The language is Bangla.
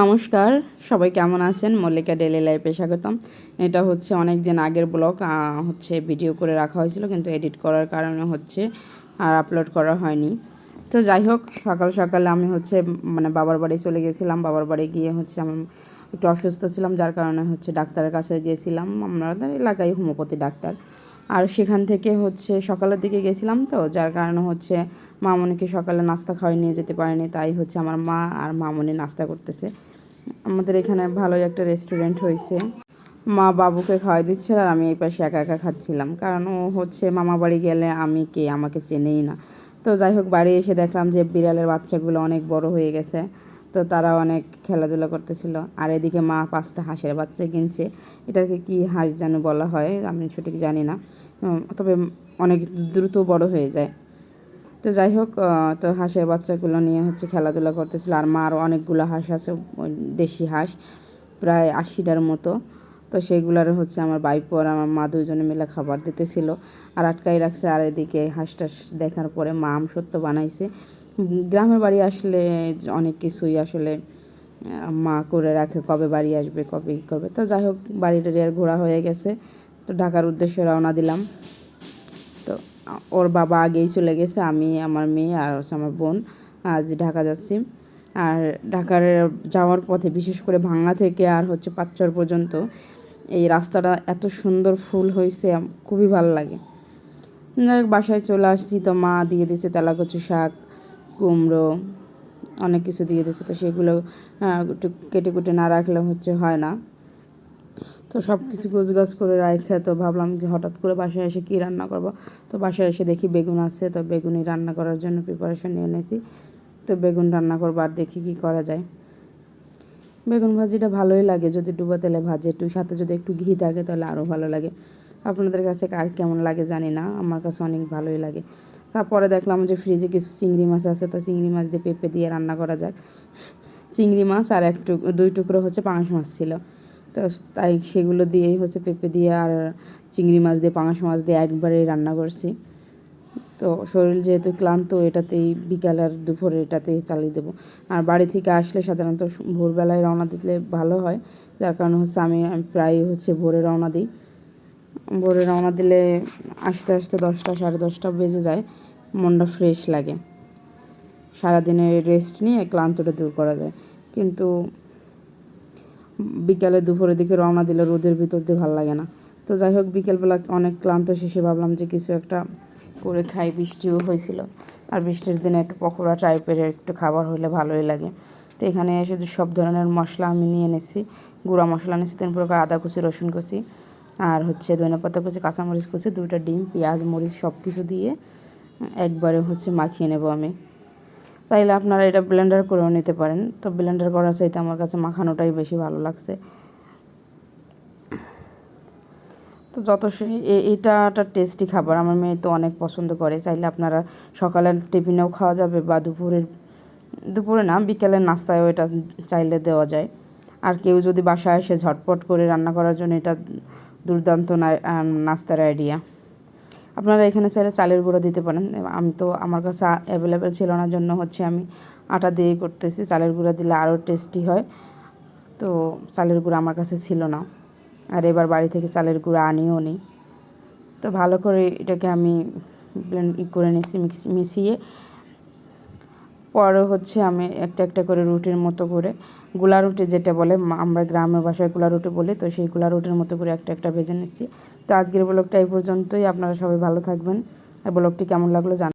নমস্কার, সবাই কেমন আছেন? মল্লিকা ডেলি লাইফে স্বাগতম। এটা হচ্ছে অনেক দিন আগের ব্লগ হচ্ছে ভিডিও করে রাখা হয়েছিল, কিন্তু এডিট করার কারণে হচ্ছে আর আপলোড করা হয়নি। তো যাই হোক, সকাল সকালে আমি হচ্ছে মানে বাবার বাড়ি চলে গেছিলাম। বাবার বাড়ি গিয়ে হচ্ছে আমি একটু অসুস্থ ছিলাম, যার কারণে হচ্ছে ডাক্তারের কাছে গিয়েছিলাম আমরা এলাকায় হোমিওপ্যাথি ডাক্তার। আর সেখান থেকে হচ্ছে সকালের দিকে গেছিলাম তো, যার কারণে হচ্ছে মামনিকে সকালে নাস্তা খাওয়াই নিয়ে যেতে পারেনি। তাই হচ্ছে আমার মা আর মামনি নাস্তা করতেছে। আমাদের এখানে ভালোই একটা রেস্টুরেন্ট হয়েছে। মা বাবুকে খাওয়াই দিচ্ছিল আর আমি এই পাশে একা একা খাচ্ছিলাম। কারণ ও হচ্ছে মামা বাড়ি গেলে আমি কে? আমাকে চেনেই না। তো যাই হোক, বাড়ি এসে দেখলাম যে বিড়ালের বাচ্চাগুলো অনেক বড় হয়ে গেছে। তো তারা অনেক খেলাধুলা করতেছিল। আর এদিকে মা পাঁচটা হাঁসের বাচ্চা কিনছে। এটাকে কি হাঁস যেন বলা হয়, আমি সঠিক জানি না। তবে অনেক দ্রুত বড় হয়ে যায়। তো যাই হোক তো হাঁসের বাচ্চাগুলো নিয়ে হচ্ছে খেলাধুলা করতেছিল। আর মা আরও অনেকগুলো হাঁস আছে দেশি হাঁস, প্রায় আশিটার মতো। তো সেইগুলার হচ্ছে আমার বাইপো আর আমার মা দুজনে মিলে খাবার দিতেছিল। আর আটকাই রাখছে। আর এদিকে হাঁস টাস দেখার পরে মা আম সত্য বানাইছে। গ্রামের বাড়ি আসলে অনেক কিছুই আসলে, মা করে রাখে কবে বাড়ি আসবে, কবে কী করবে। তো যাই হোক বাড়ি টাড়ি আর ঘোরা হয়ে গেছে। তো ঢাকার উদ্দেশ্যে রওনা দিলাম। তো ওর বাবা আগেই চলে গেছে, আমি, আমার মেয়ে আর হচ্ছে আমার বোন। আজ ঢাকা যাচ্ছি। আর ঢাকার যাওয়ার পথে বিশেষ করে ভাঙা থেকে আর হচ্ছে পাঁচচর পর্যন্ত এই রাস্তাটা এত সুন্দর ফুল হয়েছে, খুবই ভালো লাগে। বাসায় চলে আসছি। তো মা দিয়ে দিয়েছে তেলাকচু শাক। কুমড়ো, অনেক কিছু দিয়ে দিয়েছে, তো সেগুলো একটু কেটে কুটে না রাখলে হচ্ছে হয় না। তো সব কিছু গাছ করে রাখে তো ভাবলাম যে হঠাৎ করে বাসায় এসে কী রান্না করব? তো বাসায় এসে দেখি বেগুন আছে, তো বেগুনই রান্না করার জন্য প্রিপারেশন নিয়ে নিয়েছি। তো বেগুন রান্না করব আর দেখি কী করা যায়। বেগুন ভাজিটা ভালোই লাগে, যদি ডুবা তেলে ভাজে, একটু সাথে যদি একটু ঘি থাকে তাহলে আরও ভালো লাগে। আপনাদের কাছে কার কেমন লাগে জানি না, আমার কাছে অনেক ভালোই লাগে। তারপরে দেখলাম যে ফ্রিজে কিছু চিংড়ি মাছ আছে, তো চিংড়ি মাছ দিয়ে পেঁপে দিয়ে রান্না করা যাক। চিংড়ি মাছ আর এক টুক, দুই টুকরো হচ্ছে পাঙাশ মাছ ছিল। তো তাই সেগুলো দিয়েই হচ্ছে পেঁপে দিয়ে আর চিংড়ি মাছ দিয়ে, পাঙাশ মাছ দিয়ে একবারেই রান্না করছি। তো শরীর যেহেতু ক্লান্ত, এটাতেই বিকাল আর দুপুরে এটাতেই চালিয়ে দেবো। আর বাড়ি থেকে আসলে সাধারণত ভোরবেলায় রওনা দিলে ভালো হয়। যার কারণে হচ্ছে আমি প্রায় হচ্ছে ভোরে রওনা দিই। ভোরে রওনা দিলে আসতে আসতে দশটা, সাড়ে দশটা বেজে যায়। মনটা ফ্রেশ লাগে। সারাদিনের রেস্ট নিয়ে ক্লান্তটা দূর করা যায়। কিন্তু বিকালে দুপুরের দিকে রওনা দিলে রোদের ভিতর দিয়ে ভালো লাগে না। তো যাই হোক, বিকেলবেলা অনেক ক্লান্ত শেষে ভাবলাম যে কিছু একটা করে খাই। বৃষ্টিও হয়েছিল। আর বৃষ্টির দিনে একটু পকোড়া টাইপের একটু খাবার হলে ভালোই লাগে। তো এখানে এসে সব ধরনের মশলা আমি নিয়ে এনেছি। গুঁড়া মশলা এনেছি, তিন প্রকার আদা কুচি, রসুন কুচি। আর হচ্ছে ধনে পাতা কুচি, কাঁচামরিচ কুচি, দুইটা ডিম, পেঁয়াজ, মরিচ সব কিছু দিয়ে একবারে হচ্ছে মাখিয়ে নেব আমি। চাইলে আপনারা এটা ব্লেন্ডার করেও নিতে পারেন। তো ব্লেন্ডার করার চাইতে আমার কাছে মাখানোটাই বেশি ভালো লাগছে। তো যত এটা একটা টেস্টি খাবার। আমার মেয়ে তো অনেক পছন্দ করে। চাইলে আপনারা সকালের টিফিনেও খাওয়া যাবে বা দুপুরের, দুপুরে না, বিকেলের নাস্তায়ও এটা চাইলে দেওয়া যায়। আর কেউ যদি বাসায় এসে ঝটপট করে রান্না করার জন্য এটা দুর্দান্ত নাস্তার আইডিয়া আপনারা এখানে চাইলে চালের গুঁড়ো দিতে পারেন। আমি তো, আমার কাছে অ্যাভেলেবেল ছিল না, জন্য হচ্ছে আমি আটা দিয়ে করতেছি। চালের গুঁড়া দিলে আরও টেস্টি হয়। তো চালের গুঁড়া আমার কাছে ছিল না। আর এবার বাড়ি থেকে চালের গুঁড়া আনিও নি। তো ভালো করে এটাকে আমি ব্লেন্ড করে নিয়েছি মিশিয়ে পরে হচ্ছে আমি একটা একটা করে রুটির মতো করে গোলা রুটি যেটা বলে আমরা গ্রামের ভাষায়গুলা রুটি বলি, তো সেই গুলা রুটির মতো করে একটা একটা ভেজে নিচ্ছি। তো আজকের ব্লগটা এই পর্যন্তই, আপনারা সবাই ভালো থাকবেন। আর ব্লগটি কেমন লাগল জান